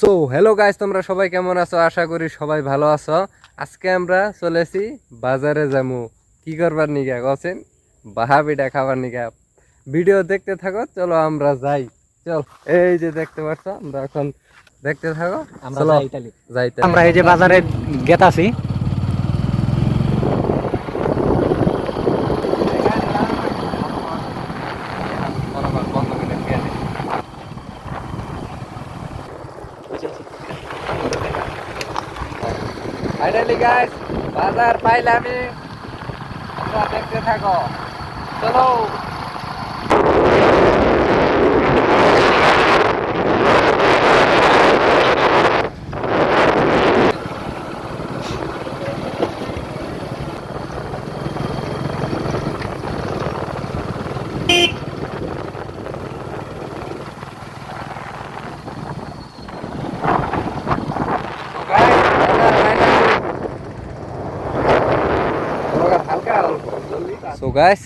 So hello guys তোমরা সবাই কেমন আছো? আশা করি সবাই ভালো আছো। আজকে আমরা চলেছি বাজারে যামু। কি করবার নিগা গছেন বাহা পিঠা খাবার নিগা। ভিডিও দেখতে থাকো চলো আমরা যাই। চল এই যে দেখতে পাচ্ছ আমরা এখন দেখতে থাকো। আমরা যাই। আমরা এই যে বাজারে গেতাছি। ফাইনালি গাইস বাজার পাইলামি আমরা দেখতে থাকো। চলো। সো গাইস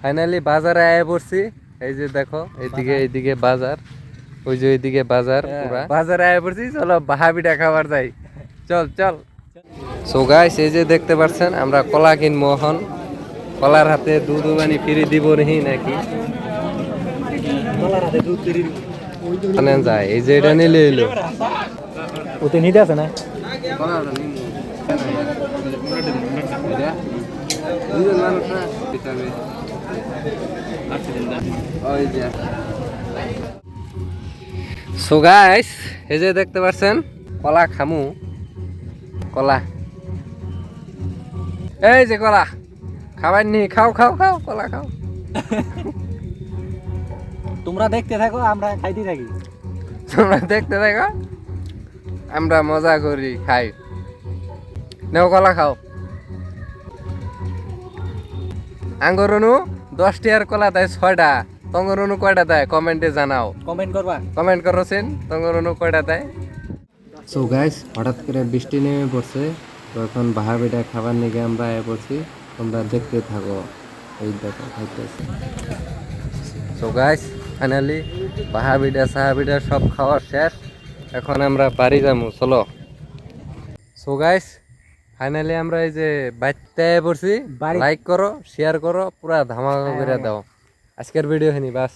ফাইনালি বাজারে আয় পড়ছি। এই যে দেখো এইদিকে এইদিকে বাজার। ওই যে এইদিকে বাজার পুরা। বাজারে আয় পড়ছি চলো বাহাবিটা খাবার যাই। চল চল। সো গাইস এই যে দেখতে পাচ্ছেন আমরা কলা কিনবো এখন। কলার হাতে দুধ বানি ফিরি দিব নাকি? নাকি মানে যায় এই যে এটা নিলে এলো। ওতে নিতে আছে না? সো গাইস এই যে দেখতে পাচ্ছেন কলা খামু। কলা। এই যে কলা খাবার নি খাও খাও খাও কলা খাও। তোমরা দেখতে থাকো আমরা খাইতে থাকি। তোমরা দেখতে থাকো আমরা মজা করি খাই। নেও কলা খাও। আঙ্গরনু দশটি আর কলা দেয় ছয়টা। তঙ্গরনু কয়টা দেয়? কমেন্টে জানাও। কমেন্ট করবা। কমেন্ট করছেন তঙ্গরনু কয়টা দেয়? সো গাইস হঠাৎ করে বৃষ্টি নেমে পড়ছে। তো এখন বাহা বেটা খাবার নিয়ে আমরা আয় পড়ছি। তোমরা দেখতে থাকো। এই দেখো খাইতেছে। সো গাইস ফাইনালি বাহা বিটা সাহা বিটা সব খাওয়া শেষ। এখন আমরা বাড়ি যাব চলো। সো গাইস ফাইনালি আমরা এই যে বাইতে পড়ছি। লাইক করো শেয়ার করো পুরা ধামাকা করে দাও। আজকের ভিডিও হেনি বাস।